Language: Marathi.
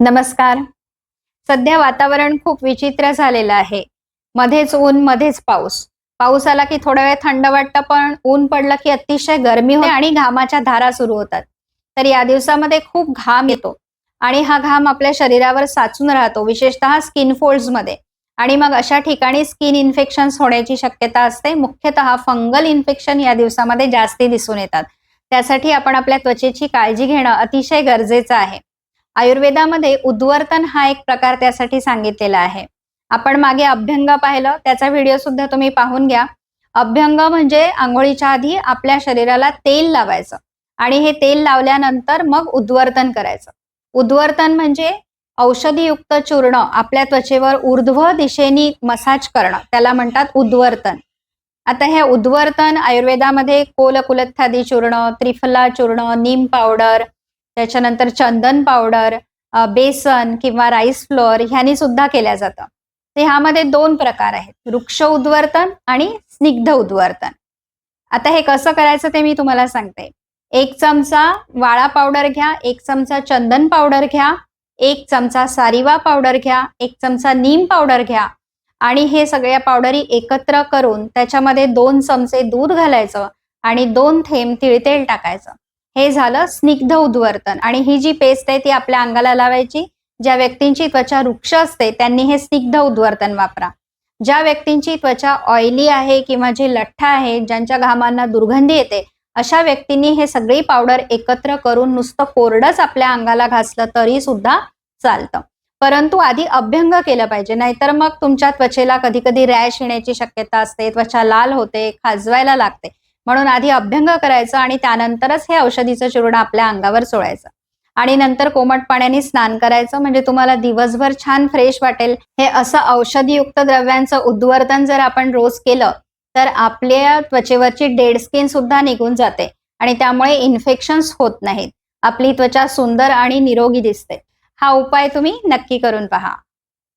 नमस्कार. सध्या वातावरण खूप विचित्र झालेलं आहे. मध्येच ऊन मध्येच पाऊस. पाऊस आला की थोडा वेळ थंड वाटतं पण ऊन पडलं की अतिशय गरमी होते आणि घामाच्या धारा सुरू होतात. तर या दिवसामध्ये खूप घाम येतो आणि हा घाम आपल्या शरीरावर साचून राहतो विशेषतः स्किन फोल्ड्समध्ये आणि मग अशा ठिकाणी स्किन इन्फेक्शन होण्याची शक्यता असते. मुख्यतः फंगल इन्फेक्शन या दिवसामध्ये जास्ती दिसून येतात. त्यासाठी आपण आपल्या त्वचेची काळजी घेणं अतिशय गरजेचं आहे. आयुर्वेदामध्ये उद्वर्तन हा एक प्रकार त्यासाठी सांगितलेला आहे. आपण मागे अभ्यंग पाहिलं त्याचा व्हिडिओ सुद्धा तुम्ही पाहून घ्या. अभ्यंग म्हणजे आंघोळीच्या आधी आपल्या शरीराला तेल लावायचं आणि हे तेल लावल्यानंतर मग उद्वर्तन करायचं. उद्वर्तन म्हणजे औषधीयुक्त चूर्ण आपल्या त्वचेवर ऊर्ध्व दिशेने मसाज करणं त्याला म्हणतात उद्वर्तन. आता हे उद्वर्तन आयुर्वेदामध्ये कोलकुलथादी चूर्ण त्रिफला चूर्ण नीम पावडर त्याच्यानंतर चंदन पावडर बेसन किंवा राईस फ्लोअर ह्यानी सुद्धा केल्या जातं. तर ह्यामध्ये दोन प्रकार आहेत. वृक्ष उद्वर्तन आणि स्निग्ध उद्वर्तन. आता हे कसं करायचं ते मी तुम्हाला सांगते. एक चमचा वाळा पावडर घ्या एक चमचा चंदन पावडर घ्या एक चमचा सारिवा पावडर घ्या एक चमचा नीम पावडर घ्या आणि हे सगळ्या पावडरी एकत्र करून त्याच्यामध्ये दोन चमचे दूध घालायचं आणि दोन थेंब तिळतेल टाकायचं. हे झालं स्निग्ध उद्वर्तन. आणि ही जी पेस्ट आहे ती आपल्या अंगाला लावायची. ज्या व्यक्तींची त्वचा वृक्ष असते त्यांनी हे स्निग्ध उद्वर्तन वापरा. ज्या व्यक्तींची त्वचा ऑइली आहे किंवा जी लठ्ठा आहे ज्यांच्या घामांना दुर्गंधी येते अशा व्यक्तींनी हे सगळी पावडर एकत्र करून नुसतं कोरडंच आपल्या अंगाला घासलं तरी सुद्धा चालतं. परंतु आधी अभ्यंग केलं पाहिजे नाहीतर मग तुमच्या त्वचेला कधी कधी रॅश येण्याची शक्यता असते त्वचा लाल होते खाजवायला लागते. म्हणून आधी अभ्यंग करायचं आणि त्यानंतरच हे औषधीचं चूर्ण आपल्या अंगावर चोळायचं आणि नंतर कोमट पाण्याने स्नान करायचं म्हणजे तुम्हाला दिवसभर छान फ्रेश वाटेल. हे असं औषधीयुक्त द्रव्यांचं उद्वर्तन जर आपण रोज केलं तर आपल्या त्वचेवरची डेड स्किन सुद्धा निघून जाते. आणि त्यामुळे इन्फेक्शन्स होत नाहीत. आपली त्वचा सुंदर आणि निरोगी दिसते. हा उपाय तुम्ही नक्की करून पहा.